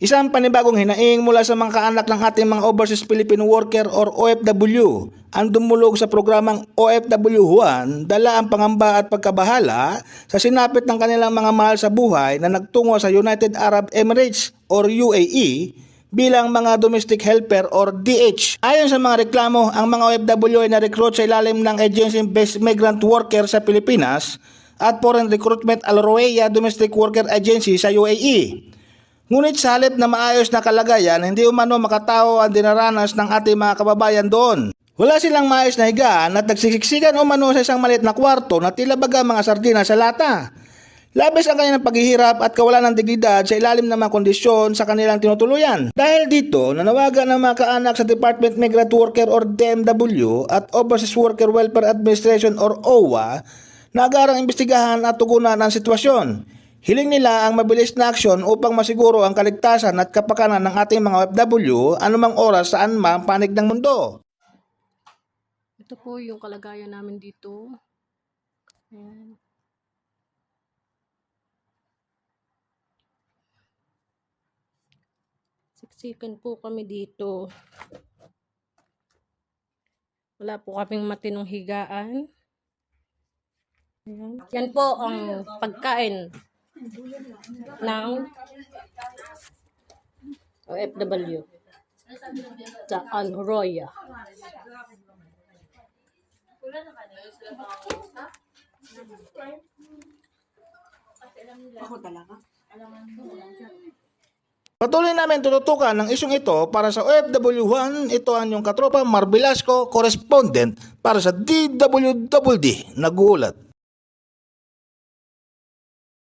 Isang panibagong hinaing mula sa mga kaanak ng ating mga overseas Filipino worker or OFW ang dumulog sa programang OFW 1 dala ang pangamba at pagkabahala sa sinapit ng kanilang mga mahal sa buhay na nagtungo sa United Arab Emirates or UAE bilang mga domestic helper or DH. Ayon sa mga reklamo, ang mga OFW ay na-recruit sa ilalim ng agency-based migrant worker sa Pilipinas at Foreign Recruitment Al Roeya Domestic Worker Agency sa UAE. Ngunit sa halip na maayos na kalagayan, hindi umano makatao ang dinaranas ng ating mga kababayan doon. Wala silang maayos na higaan at nagsisiksikan umano sa isang maliit na kwarto na tila baga mga sardina sa lata. Labis ang kanilang paghihirap at kawalan ng dignidad sa ilalim ng mga kondisyon sa kanilang tinutuluyan. Dahil dito, nanawagan ng mga kaanak sa Department Migrant Worker or DMW at Overseas Worker Welfare Administration or OWA na agarang imbestigahan at tugunan ang sitwasyon. Hiling nila ang mabilis na aksyon upang masiguro ang kaligtasan at kapakanan ng ating mga OFW anumang oras saan man panig ng mundo. Ito po yung kalagayan namin dito. Ayan. Siksikan po kami dito. Wala po kaming matinong higaan. Ayan. Yan po ang pagkain ng OFW sa Al Roya. Patuloy namin tututukan ng isyong ito para sa OFW1. Ito ang inyong katropa Mar Velasco, correspondent para sa DWWD. Nagulat.